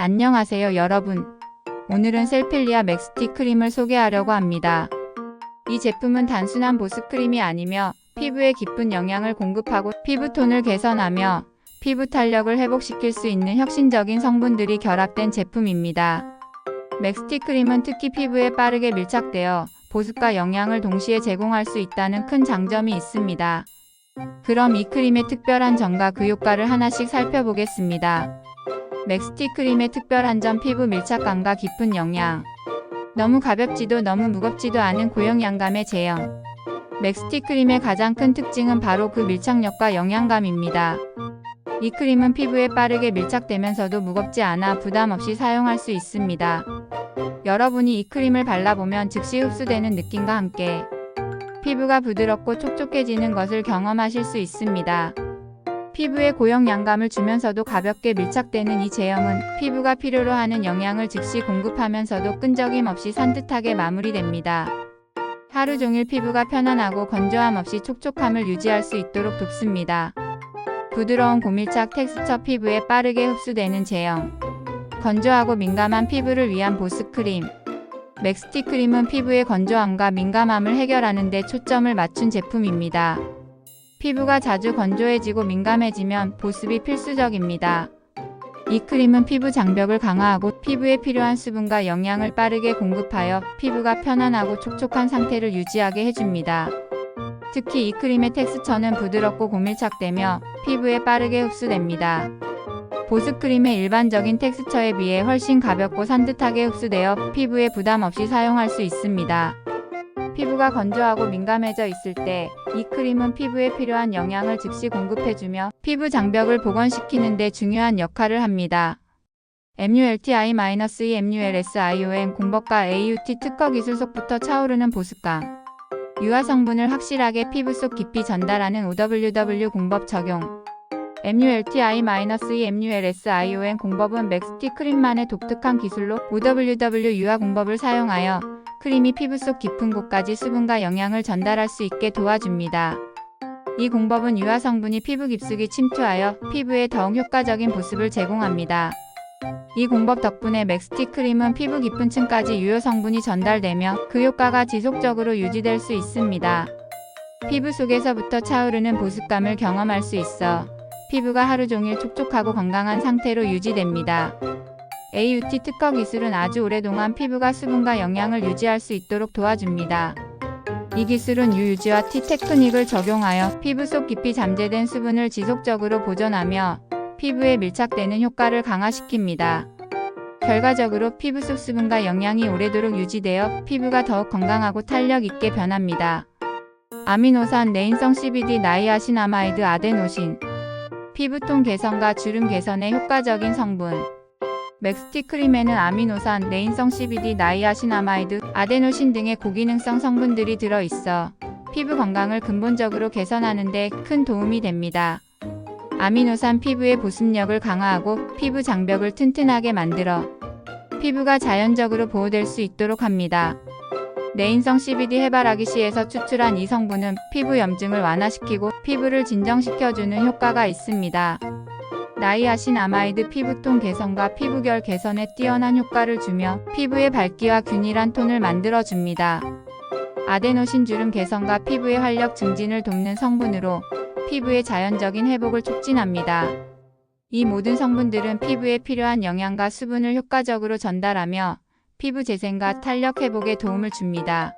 안녕하세요 여러분. 오늘은 셀필리아 맥스티 크림을 소개하려고 합니다. 이 제품은 단순한 보습 크림이 아니며 피부에 깊은 영양을 공급하고 피부톤을 개선하며 피부 탄력을 회복시킬 수 있는 혁신적인 성분들이 결합된 제품입니다. 맥스티 크림은 특히 피부에 빠르게 밀착되어 보습과 영양을 동시에 제공할 수 있다는 큰 장점이 있습니다. 그럼 이 크림의 특별한 점과 그 효과를 하나씩 살펴보겠습니다. 맥스티 크림의 특별한 점 피부 밀착감과 깊은 영양. 너무 가볍지도 너무 무겁지도 않은 고영양감의 제형. 맥스티 크림의 가장 큰 특징은 바로 그 밀착력과 영양감입니다. 이 크림은 피부에 빠르게 밀착되면서도 무겁지 않아 부담 없이 사용할 수 있습니다. 여러분이 이 크림을 발라보면 즉시 흡수되는 느낌과 함께 피부가 부드럽고 촉촉해지는 것을 경험하실 수 있습니다. 피부에 고형 양감을 주면서도 가볍게 밀착되는 이 제형은 피부가 필요로 하는 영양을 즉시 공급하면서도 끈적임 없이 산뜻하게 마무리됩니다. 하루 종일 피부가 편안하고 건조함 없이 촉촉함을 유지할 수 있도록 돕습니다. 부드러운 고밀착 텍스처 피부에 빠르게 흡수되는 제형. 건조하고 민감한 피부를 위한 보습 크림. 맥스티 크림은 피부의 건조함과 민감함을 해결하는 데 초점을 맞춘 제품입니다. 피부가 자주 건조해지고 민감해지면 보습이 필수적입니다. 이 크림은 피부 장벽을 강화하고 피부에 필요한 수분과 영양을 빠르게 공급하여 피부가 편안하고 촉촉한 상태를 유지하게 해줍니다. 특히 이 크림의 텍스처는 부드럽고 고밀착되며 피부에 빠르게 흡수됩니다. 보습 크림의 일반적인 텍스처에 비해 훨씬 가볍고 산뜻하게 흡수되어 피부에 부담 없이 사용할 수 있습니다. 피부가 건조하고 민감해져 있을 때 이 크림은 피부에 필요한 영양을 즉시 공급해주며 피부 장벽을 복원시키는 데 중요한 역할을 합니다. MULTI-E MULSION 공법과 AUT 특허 기술 속부터 차오르는 보습감. 유화 성분을 확실하게 피부 속 깊이 전달하는 OWW 공법 적용. MULTI-E MULSION 공법은 맥스티 크림만의 독특한 기술로 OWW 유화 공법을 사용하여 크림이 피부 속 깊은 곳까지 수분과 영양을 전달할 수 있게 도와줍니다. 이 공법은 유화 성분이 피부 깊숙이 침투하여 피부에 더욱 효과적인 보습을 제공합니다. 이 공법 덕분에 맥스티 크림은 피부 깊은 층까지 유효 성분이 전달되며 그 효과가 지속적으로 유지될 수 있습니다. 피부 속에서부터 차오르는 보습감을 경험할 수 있어 피부가 하루 종일 촉촉하고 건강한 상태로 유지됩니다. AUT 특허 기술은 아주 오랫동안 피부가 수분과 영양을 유지할 수 있도록 도와줍니다. 이 기술은 유유지와 T 테크닉을 적용하여 피부 속 깊이 잠재된 수분을 지속적으로 보존하며 피부에 밀착되는 효과를 강화시킵니다. 결과적으로 피부 속 수분과 영양이 오래도록 유지되어 피부가 더욱 건강하고 탄력 있게 변합니다. 아미노산 레인성 CBD 나이아신아마이드 아데노신 피부톤 개선과 주름 개선에 효과적인 성분 맥스티 크림에는 아미노산, 레인성 CBD, 나이아신아마이드, 아데노신 등의 고기능성 성분들이 들어있어 피부 건강을 근본적으로 개선하는 데 큰 도움이 됩니다. 아미노산 피부의 보습력을 강화하고 피부 장벽을 튼튼하게 만들어 피부가 자연적으로 보호될 수 있도록 합니다. 레인성 CBD 해바라기 씨에서 추출한 이 성분은 피부 염증을 완화시키고 피부를 진정시켜주는 효과가 있습니다. 나이아신 아마이드 피부톤 개선과 피부결 개선에 뛰어난 효과를 주며 피부의 밝기와 균일한 톤을 만들어줍니다. 아데노신 주름 개선과 피부의 활력 증진을 돕는 성분으로 피부의 자연적인 회복을 촉진합니다. 이 모든 성분들은 피부에 필요한 영양과 수분을 효과적으로 전달하며 피부 재생과 탄력 회복에 도움을 줍니다.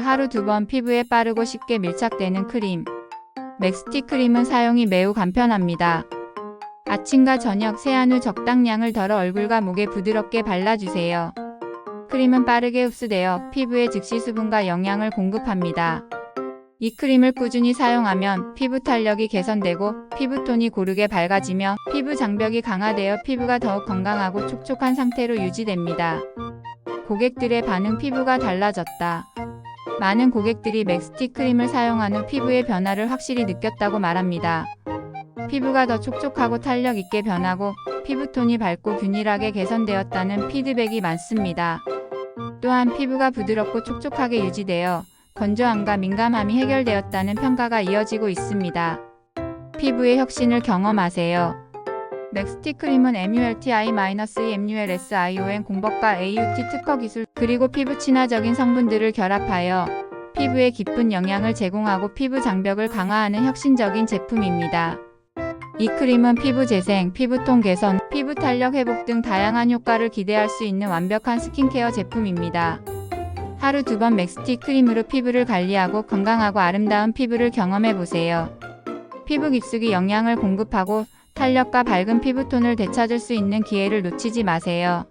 하루 두 번 피부에 빠르고 쉽게 밀착되는 크림. 맥스티 크림은 사용이 매우 간편합니다. 아침과 저녁 세안 후 적당량을 덜어 얼굴과 목에 부드럽게 발라주세요. 크림은 빠르게 흡수되어 피부에 즉시 수분과 영양을 공급합니다. 이 크림을 꾸준히 사용하면 피부 탄력이 개선되고 피부톤이 고르게 밝아지며 피부 장벽이 강화되어 피부가 더욱 건강하고 촉촉한 상태로 유지됩니다. 고객들의 반응 피부가 달라졌다. 많은 고객들이 맥스티 크림을 사용한 후 피부의 변화를 확실히 느꼈다고 말합니다. 피부가 더 촉촉하고 탄력 있게 변하고 피부톤이 밝고 균일하게 개선되었다는 피드백이 많습니다. 또한 피부가 부드럽고 촉촉하게 유지되어 건조함과 민감함이 해결되었다는 평가가 이어지고 있습니다. 피부의 혁신을 경험하세요. 넥스티 크림은 MULTI-MULSION 공법과 AUT 특허 기술 그리고 피부 친화적인 성분들을 결합하여 피부에 깊은 영향을 제공하고 피부 장벽을 강화하는 혁신적인 제품입니다. 이 크림은 피부 재생, 피부톤 개선, 피부 탄력 회복 등 다양한 효과를 기대할 수 있는 완벽한 스킨케어 제품입니다. 하루 두 번 맥스티 크림으로 피부를 관리하고 건강하고 아름다운 피부를 경험해 보세요. 피부 깊숙이 영양을 공급하고 탄력과 밝은 피부톤을 되찾을 수 있는 기회를 놓치지 마세요.